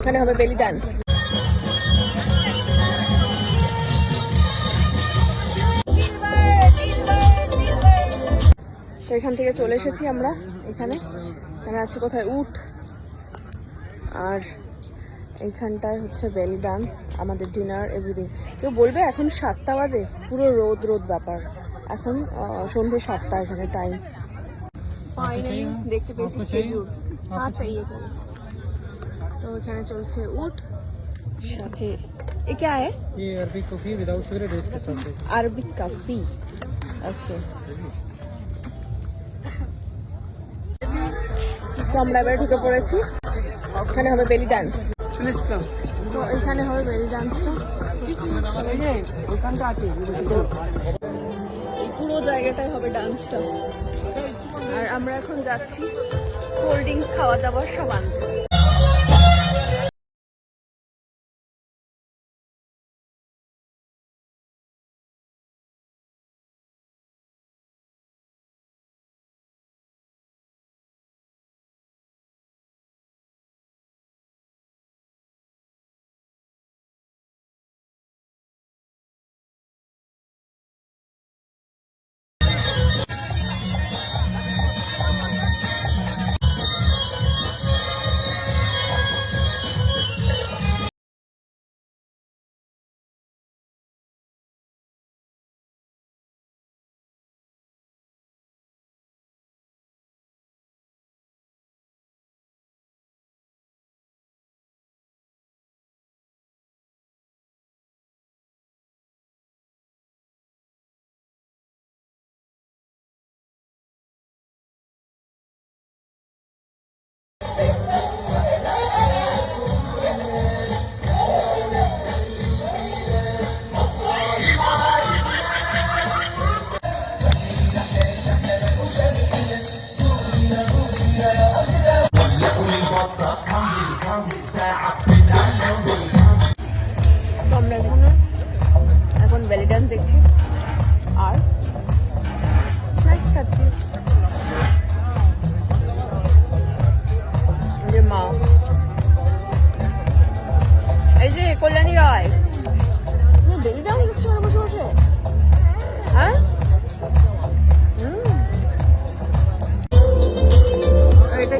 এখানে হবে বেলি ডান্স তো এখান থেকে চলে এসেছি আমরা এখানে। এখানে আছে কোথায়? উট। আর এইখানটায় হচ্ছে বেলি ডান্স আমাদের ডিনার এভরিথিং কেউ বলবে এখন সাতটা বাজে পুরো রোদ রোদ ব্যাপার। এখন সন্ধে সাতটা এখানে টাইম ফাইনালি দেখতে পেয়েছি খেজুর। চলো তো এখানে চলছে উট সাথে এ কে আয় ये अरबी कॉफी विदाउट शुगर डेज के साथ है আরবিক কাফি ওকে তো আমরা এবার ঢুকে পড়েছি এখানে হবে বেলি ডান্স তো এখানে হবে বেলি ডান্সটা এই পুরো জায়গাটায় হবে ডান্সটা আর আমরা এখন যাচ্ছি কোল্ড ড্রিঙ্কস খাওয়া দাওয়ার সব আনতে বেলি ডান্স দেখছি। আর স্ন্যাক্স খাচ্ছি। যে মা। এই যে কল্যাণী রায়। বেলি ডান্স দেখছ বসে বসে? হ্যাঁ? হুম। এটা